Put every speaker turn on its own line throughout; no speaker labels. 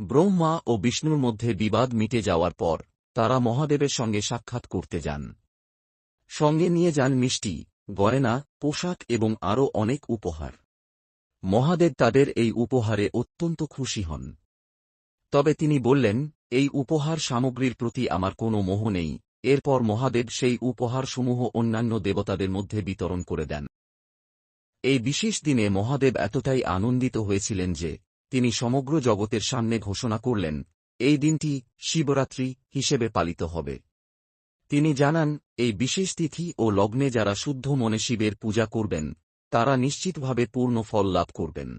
ব্রহ্মা ও বিষ্ণুর মধ্যে বিবাদ মিটে যাওয়ার পর, তারা মহাদেবের সঙ্গে সাক্ষাৎ করতে যান। সঙ্গে নিয়ে যান মিষ্টি, গয়না, পোশাক এবং আরও অনেক উপহার। মহাদেব তাদের এই উপহারে অত্যন্ত খুশি হন। তবে তিনি বললেন, এই উপহার সামগ্রীর প্রতি আমার কোনো মোহ নেই। এরপর মহাদেব সেই উপহারসমূহ অন্যান্য দেবতাদের মধ্যে বিতরণ করে দেন। এই বিশেষ দিনে মহাদেব এতটাই আনন্দিত হয়েছিলেন যে তিনি সমগ্র জগতের সামনে ঘোষণা করলেন, এই দিনটি শিবরাত্রি হিসেবে পালিত হবে। তিনি জানান, এই বিশেষ তিথি ও লগ্নে যারা শুদ্ধ মনে শিবের পূজা করবেন, তারা নিশ্চিতভাবে পূর্ণ ফল লাভ করবেন।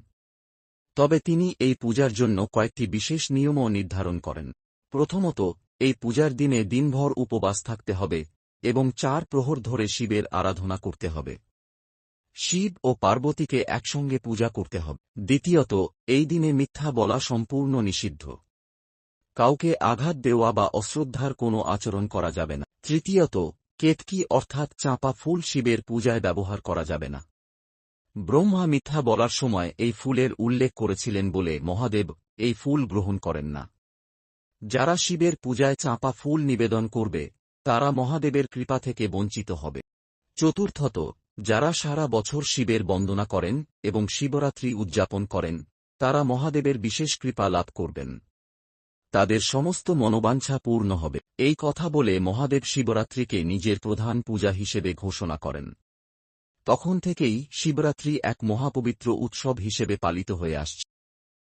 তবে তিনি এই পূজার জন্য কয়েকটি বিশেষ নিয়মও নির্ধারণ করেন। প্রথমত, এই পূজার দিনে দিনভর উপবাস থাকতে হবে এবং চার প্রহর ধরে শিবের আরাধনা করতে হবে। শিব ও পার্বতীকে একসঙ্গে পূজা করতে হবে। দ্বিতীয়ত, এই দিনে মিথ্যা বলা সম্পূর্ণ নিষিদ্ধ। কাউকে আঘাত দেওয়া বা অশ্রদ্ধার কোনো আচরণ করা যাবে না। তৃতীয়ত, কেতকি অর্থাৎ চাঁপা ফুল শিবের পূজায় ব্যবহার করা যাবে না। ব্রহ্মা মিথ্যা বলার সময় এই ফুলের উল্লেখ করেছিলেন বলে মহাদেব এই ফুল গ্রহণ করেন না। যারা শিবের পূজায় চাঁপা ফুল নিবেদন করবে, তারা মহাদেবের কৃপা থেকে বঞ্চিত হবে। চতুর্থত যারা সারা বছর শিবের বন্দনা করেন এবং শিবরাত্রি উদযাপন করেন, তারা মহাদেবের বিশেষ কৃপা লাভ করবেন। তাদের সমস্ত মনোবাঞ্ছা পূর্ণ হবে। এই কথা বলে মহাদেব শিবরাত্রিকে নিজের প্রধান পূজা হিসেবে ঘোষণা করেন। তখন থেকেই শিবরাত্রি এক মহাপবিত্র উৎসব হিসেবে পালিত হয়ে আসছে।